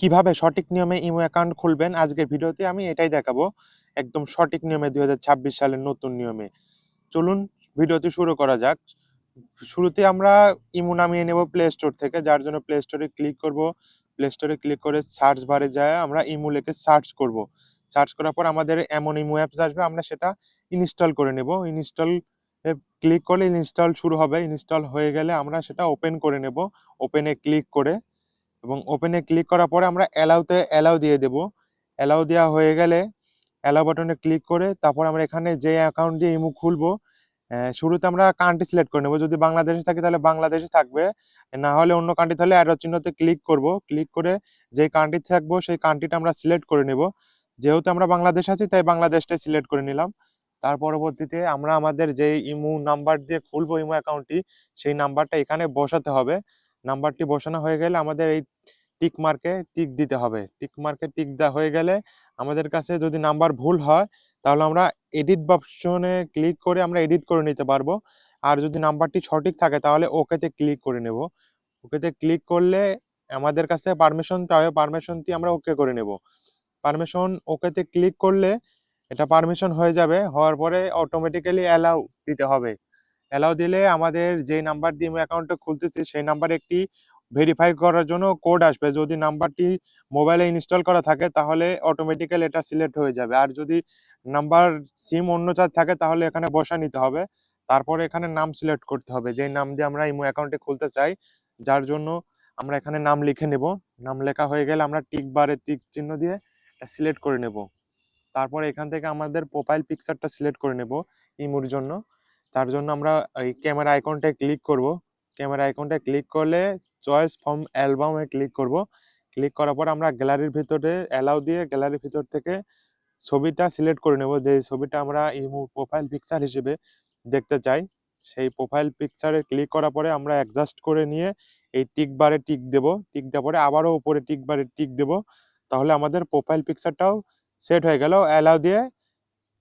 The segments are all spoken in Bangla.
কীভাবে সঠিক নিয়মে ইমো অ্যাকাউন্ট খুলবেন আজকের ভিডিওতে আমি এটাই দেখাবো। একদম সঠিক নিয়মে দুই হাজার ছাব্বিশ সালের নতুন নিয়মে। চলুন ভিডিওটি শুরু করা যাক। শুরুতে আমরা ইমো নামিয়ে নেব প্লে স্টোর থেকে, যার জন্য প্লে স্টোরে ক্লিক করব। প্লে স্টোরে ক্লিক করে সার্চ বারে যায়, আমরা ইমো লিখে সার্চ করব। সার্চ করার পর আমাদের এমন ইমো অ্যাপস আসবে, আমরা সেটা ইনস্টল করে নেব। ইনস্টল ক্লিক করলে ইনস্টল শুরু হবে। ইনস্টল হয়ে গেলে আমরা সেটা ওপেন করে নেব। ওপেনে ক্লিক করে এবং ওপেনে ক্লিক করার পরে আমরা অ্যালাউতে অ্যালাউ দিয়ে দেব। অ্যালাউ দেওয়া হয়ে গেলে অ্যালাউ বাটনে ক্লিক করে তারপর আমরা এখানে যে অ্যাকাউন্ট দিয়ে ইমো খুলবো শুরুতে আমরা কান্ট্রি সিলেক্ট করে নেব। যদি বাংলাদেশে থাকি তাহলে বাংলাদেশে থাকবে, না হলে অন্য কান্ট্রি তাহলে অ্যারো চিহ্নতে ক্লিক করব। ক্লিক করে যে কান্ট্রি থাকব সেই কান্ট্রিটা আমরা সিলেক্ট করে নেব। যেহেতু আমরা বাংলাদেশ আছি, তাই বাংলাদেশটাই সিলেক্ট করে নিলাম। তার পরবর্তীতে আমরা আমাদের যে ইমো নাম্বার দিয়ে খুলবো ইমো অ্যাকাউন্টটি সেই নাম্বারটা এখানে বসাতে হবে। নাম্বারটি বসানো হয়ে গেলে আমাদের এই টিক মার্কে টিক দিতে হবে। টিক মার্কে টিক দেওয়া হয়ে গেলে আমাদের কাছে যদি নাম্বার ভুল হয়, তাহলে আমরা এডিট অপশনে ক্লিক করে আমরা এডিট করে নিতে পারব। আর যদি নাম্বারটি সঠিক থাকে, তাহলে ওকেতে ক্লিক করে নেব। ওকেতে ক্লিক করলে আমাদের কাছে পারমিশন চাবে পারমিশনটি আমরা ওকে করে নেব। পারমিশন ওকেতে ক্লিক করলে এটা পারমিশন হয়ে যাবে, হওয়ার পরে অটোমেটিক্যালি অ্যালাউ দিতে হবে। অ্যালাউ দিলে আমাদের যে নাম্বার দিয়ে আমি অ্যাকাউন্টটা খুলতেছি, সেই নাম্বারে একটি ভেরিফাই করার জন্য কোড আসবে। যদি নাম্বারটি মোবাইলে ইনস্টল করা থাকে, তাহলে অটোমেটিক্যালি এটা সিলেক্ট হয়ে যাবে। আর যদি নাম্বার সিম অন্য চার থাকে, তাহলে এখানে বসা নিতে হবে। তারপরে এখানে নাম সিলেক্ট করতে হবে। যেই নাম দিয়ে আমরা ইমো অ্যাকাউন্টে খুলতে চাই, যার জন্য আমরা এখানে নাম লিখে নেব। নাম লেখা হয়ে গেলে আমরা টিক বারে টিক চিহ্ন দিয়ে এটা সিলেক্ট করে নেব। তারপরে এখান থেকে আমাদের প্রোফাইল পিকচারটা সিলেক্ট করে নেব ইমোর জন্য। তার জন্য আমরা এই ক্যামেরা আইকনটায় ক্লিক করব। ক্যামেরা আইকনটায় ক্লিক করলে চয়েস ফ্রম অ্যালবামে ক্লিক করব। ক্লিক করার পর আমরা গ্যালারির ভিতরে অ্যালাউ দিয়ে গ্যালারির ভিতর থেকে ছবিটা সিলেক্ট করে নেব। যে ছবিটা আমরা ইমো প্রোফাইল পিকচার হিসেবে দেখতে চাই, সেই প্রোফাইল পিকচারে ক্লিক করার পরে আমরা অ্যাডজাস্ট করে নিয়ে এই টিক বারে টিক দেব। টিক দেওয়ার পরে আবারও উপরে টিক বারে টিক দেব। তাহলে আমাদের প্রোফাইল পিকচারটাও সেট হয়ে গেল। অ্যালাউ দিয়ে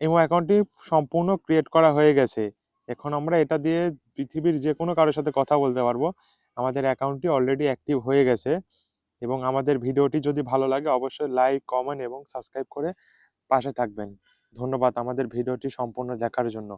ইমো অ্যাকাউন্টটি সম্পূর্ণ ক্রিয়েট করা হয়ে গেছে। এখন আমরা এটা দিয়ে পৃথিবীর যে কোনো কারোর সাথে কথা বলতে পারব। আমাদের অ্যাকাউন্টটি অলরেডি অ্যাক্টিভ হয়ে গেছে এবং আমাদের ভিডিওটি যদি ভালো লাগে অবশ্যই লাইক কমেন্ট এবং সাবস্ক্রাইব করে পাশে থাকবেন। ধন্যবাদ আমাদের ভিডিওটি সম্পূর্ণ দেখার জন্য।